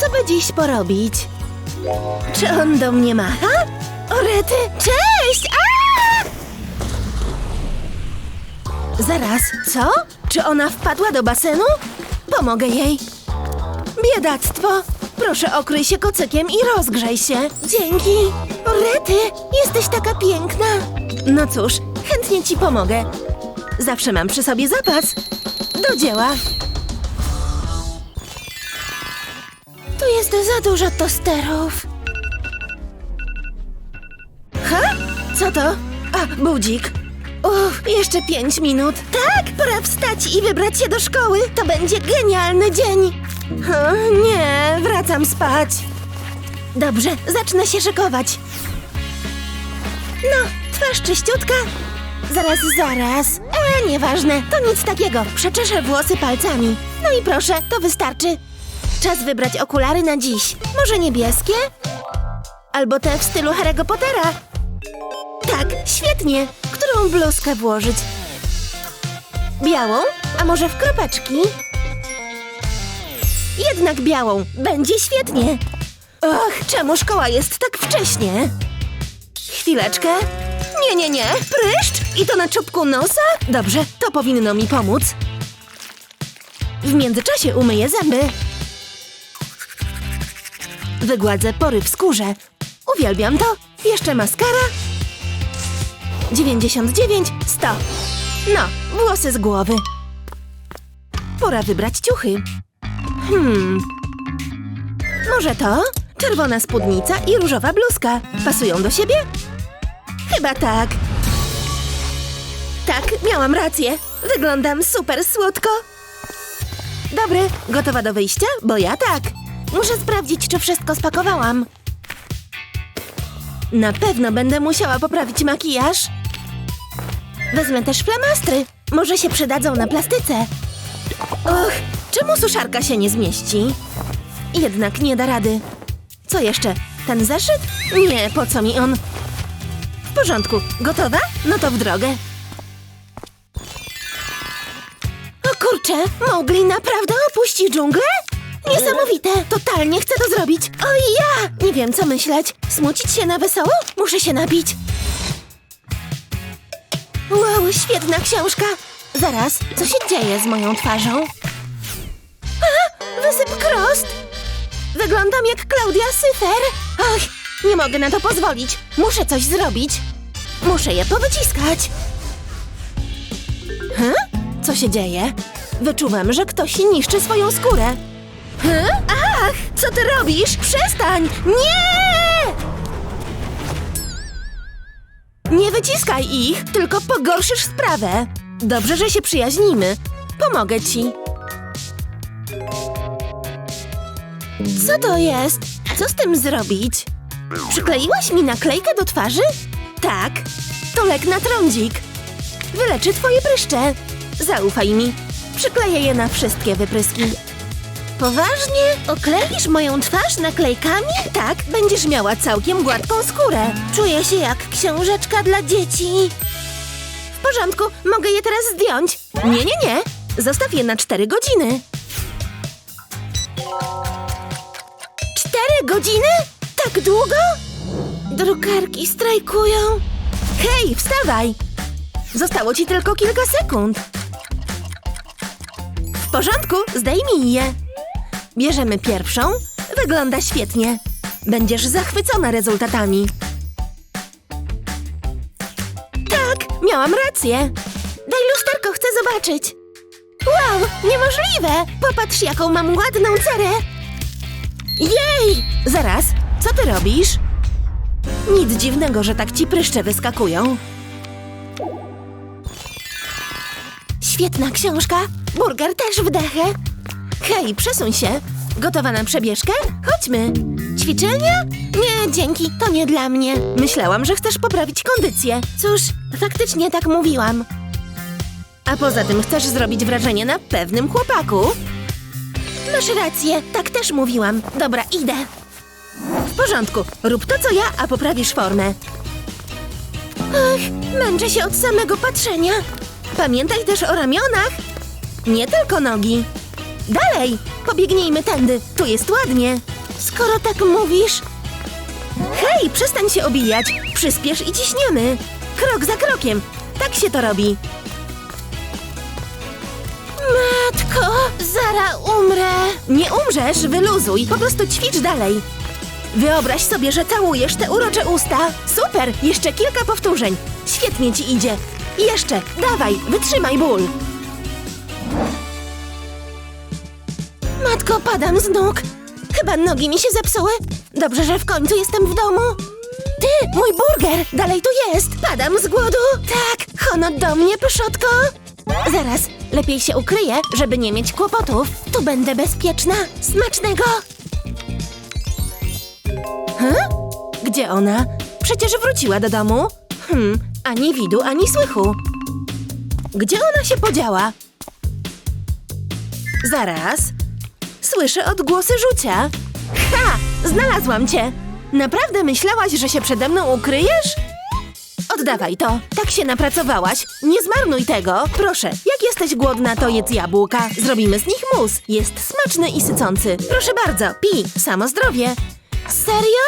Co by dziś porobić? Czy on do mnie macha? Orety, cześć! A! Zaraz, co? Czy ona wpadła do basenu? Pomogę jej. Biedactwo! Proszę okryj się kocykiem i rozgrzej się. Dzięki. Orety, jesteś taka piękna. No cóż, chętnie ci pomogę. Zawsze mam przy sobie zapas. Do dzieła. Jest za dużo tosterów. Ha? Co to? A, budzik. Uff, jeszcze pięć minut. Tak, pora wstać i wybrać się do szkoły. To będzie genialny dzień. O, nie, wracam spać. Dobrze, zacznę się szykować. No, twarz czyściutka. Zaraz, zaraz. E, nieważne, to nic takiego. Przeczeszę włosy palcami. No i proszę, to wystarczy. Czas wybrać okulary na dziś. Może niebieskie? Albo te w stylu Harry'ego Pottera. Tak, świetnie. Którą bluzkę włożyć? Białą? A może w kropeczki? Jednak białą. Będzie świetnie. Och, czemu szkoła jest tak wcześnie? Chwileczkę. Nie, nie, nie. Pryszcz? I to na czubku nosa? Dobrze, to powinno mi pomóc. W międzyczasie umyję zęby. Wygładzę pory w skórze. Uwielbiam to. Jeszcze maskara. 99, 100. No, włosy z głowy. Pora wybrać ciuchy. Hmm. Może to? Czerwona spódnica i różowa bluzka. Pasują do siebie? Chyba tak. Tak, miałam rację. Wyglądam super słodko. Dobry, gotowa do wyjścia? Bo ja tak. Muszę sprawdzić, czy wszystko spakowałam. Na pewno będę musiała poprawić makijaż. Wezmę też flamastry. Może się przydadzą na plastyce. Och, czemu suszarka się nie zmieści? Jednak nie da rady. Co jeszcze? Ten zeszyt? Nie, po co mi on? W porządku. Gotowa? No to w drogę. O kurczę, Mowgli naprawdę opuści dżunglę? Niesamowite! Totalnie chcę to zrobić. O ja! Nie wiem, co myśleć. Smucić się na wesoło? Muszę się napić. Wow, świetna książka. Zaraz, co się dzieje z moją twarzą? A, wysyp krost! Wyglądam jak Klaudia Syfer. Ach, nie mogę na to pozwolić. Muszę coś zrobić. Muszę je powyciskać. Hm? Co się dzieje? Wyczuwam, że ktoś niszczy swoją skórę. Hm? Ach, co ty robisz? Przestań! Nie! Nie wyciskaj ich, tylko pogorszysz sprawę. Dobrze, że się przyjaźnimy. Pomogę ci. Co to jest? Co z tym zrobić? Przykleiłaś mi naklejkę do twarzy? Tak. To lek na trądzik. Wyleczy twoje pryszcze. Zaufaj mi. Przykleję je na wszystkie wypryski. Poważnie? Okleisz moją twarz naklejkami? Tak, będziesz miała całkiem gładką skórę. Czuję się jak książeczka dla dzieci. W porządku, mogę je teraz zdjąć. Nie, nie, nie. Zostaw je na cztery godziny. Cztery godziny? Tak długo? Drukarki strajkują. Hej, wstawaj! Zostało ci tylko kilka sekund. W porządku, zdejmij je. Bierzemy pierwszą. Wygląda świetnie. Będziesz zachwycona rezultatami. Tak, miałam rację. Daj lusterko, chcę zobaczyć. Wow, niemożliwe! Popatrz, jaką mam ładną cerę. Jej! Zaraz, co ty robisz? Nic dziwnego, że tak ci pryszcze wyskakują. Świetna książka. Burger też wdechę. Hej, przesuń się. Gotowa na przebieżkę? Chodźmy. Ćwiczenia? Nie, dzięki, to nie dla mnie. Myślałam, że chcesz poprawić kondycję. Cóż, faktycznie tak mówiłam. A poza tym chcesz zrobić wrażenie na pewnym chłopaku? Masz rację, tak też mówiłam. Dobra, idę. W porządku, rób to co ja, a poprawisz formę. Ach, męczę się od samego patrzenia. Pamiętaj też o ramionach. Nie tylko nogi. Dalej! Pobiegnijmy tędy, tu jest ładnie. Skoro tak mówisz... Hej, przestań się obijać. Przyspiesz i ciśniemy. Krok za krokiem. Tak się to robi. Matko, zara umrę. Nie umrzesz, wyluzuj. Po prostu ćwicz dalej. Wyobraź sobie, że całujesz te urocze usta. Super, jeszcze kilka powtórzeń. Świetnie ci idzie. Jeszcze, dawaj, wytrzymaj ból. Matko, padam z nóg. Chyba nogi mi się zepsuły. Dobrze, że w końcu jestem w domu. Ty, mój burger, dalej tu jest. Padam z głodu. Tak, hono do mnie, pyszotko. Zaraz, lepiej się ukryję, żeby nie mieć kłopotów. Tu będę bezpieczna. Smacznego. Hm? Gdzie ona? Przecież wróciła do domu. Hmm, ani widu, ani słychu. Gdzie ona się podziała? Zaraz. Słyszę odgłosy rzucia. Ha! Znalazłam cię! Naprawdę myślałaś, że się przede mną ukryjesz? Oddawaj to. Tak się napracowałaś. Nie zmarnuj tego. Proszę, jak jesteś głodna, to jedz jabłka. Zrobimy z nich mus. Jest smaczny i sycący. Proszę bardzo, pij. Samo zdrowie. Serio?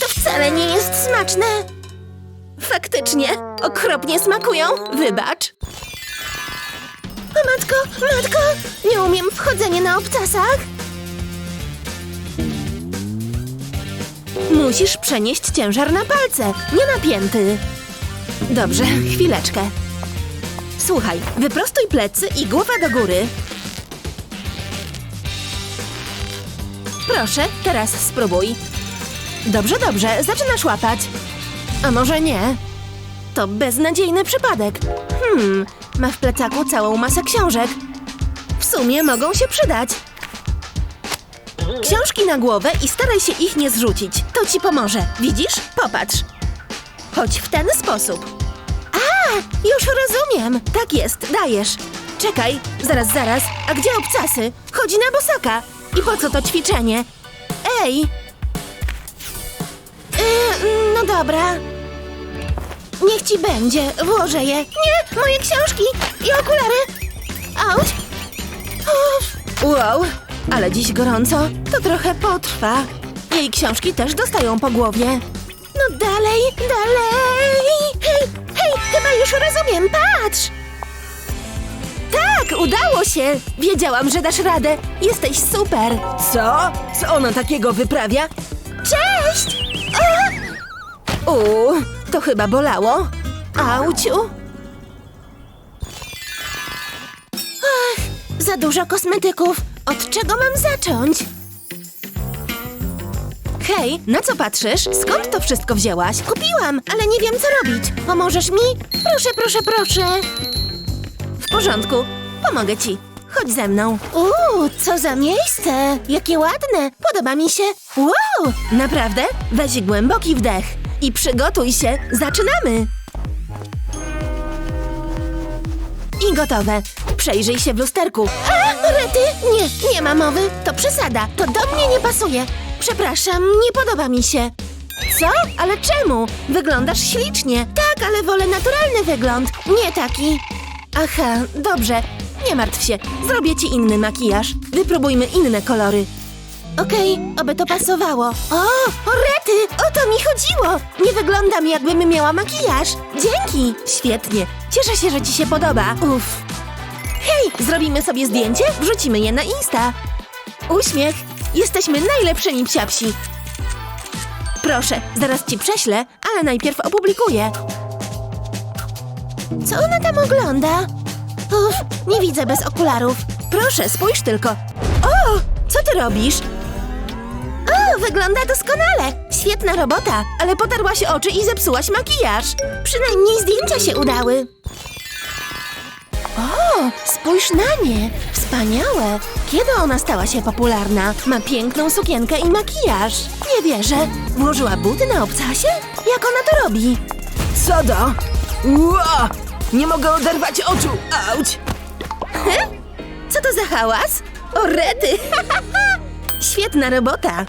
To wcale nie jest smaczne. Faktycznie, okropnie smakują. Wybacz. O matko, matko, nie umiem w chodzenie na obcasach. Musisz przenieść ciężar na palce, nie na pięty. Dobrze, chwileczkę. Słuchaj, wyprostuj plecy i głowa do góry. Proszę, teraz spróbuj. Dobrze, dobrze, zaczynasz łapać. A może nie? To beznadziejny przypadek. Hmm, ma w plecaku całą masę książek. W sumie mogą się przydać. Książki na głowę i staraj się ich nie zrzucić. To ci pomoże. Widzisz? Popatrz. Chodź w ten sposób. A, już rozumiem. Tak jest, dajesz. Czekaj, zaraz, zaraz. A gdzie obcasy? Chodzi na bosaka. I po co to ćwiczenie? Ej! Yy, no dobra. Niech ci będzie, włożę je. Nie, moje książki i okulary. Auć. Uff. Wow, ale dziś gorąco. To trochę potrwa. Jej książki też dostają po głowie. No dalej, dalej. Hej, hej, chyba już rozumiem, patrz. Tak, udało się. Wiedziałam, że dasz radę. Jesteś super. Co? Co ona takiego wyprawia? Cześć! O! To chyba bolało. Auciu. Ach, za dużo kosmetyków. Od czego mam zacząć? Hej, na co patrzysz? Skąd to wszystko wzięłaś? Kupiłam, ale nie wiem co robić. Pomożesz mi? Proszę, proszę, proszę. W porządku, pomogę ci. Chodź ze mną. Uuu, co za miejsce! Jakie ładne! Podoba mi się. Wow! Naprawdę? Weź głęboki wdech i przygotuj się. Zaczynamy! I gotowe. Przejrzyj się w lusterku. A, rety! Nie, nie ma mowy. To przesada. To do mnie nie pasuje. Przepraszam, nie podoba mi się. Co? Ale czemu? Wyglądasz ślicznie. Tak, ale wolę naturalny wygląd. Nie taki. Aha, dobrze. Nie martw się. Zrobię ci inny makijaż. Wypróbujmy inne kolory. Okej, oby to pasowało. O, o rety! O to mi chodziło! Nie wyglądam jakbym miała makijaż. Dzięki! Świetnie. Cieszę się, że ci się podoba. Uff. Hej, zrobimy sobie zdjęcie? Wrzucimy je na Insta. Uśmiech. Jesteśmy najlepszymi psiapsi. Proszę, zaraz ci prześlę, ale najpierw opublikuję. Co ona tam ogląda? Uff, nie widzę bez okularów. Proszę, spójrz tylko. O, co ty robisz? Wygląda doskonale. Świetna robota, ale potarłaś oczy i zepsułaś makijaż. Przynajmniej zdjęcia się udały. O, spójrz na nie. Wspaniałe. Kiedy ona stała się popularna? Ma piękną sukienkę i makijaż. Nie wierzę. Włożyła buty na obcasie? Jak ona to robi? Co do? Ło! Nie mogę oderwać oczu! Auć! He? Co to za hałas? O, rety! Świetna robota!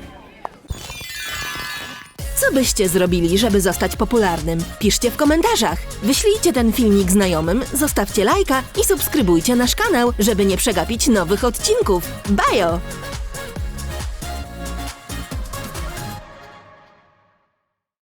Co byście zrobili, żeby zostać popularnym? Piszcie w komentarzach. Wyślijcie ten filmik znajomym, zostawcie lajka i subskrybujcie nasz kanał, żeby nie przegapić nowych odcinków. Bajo!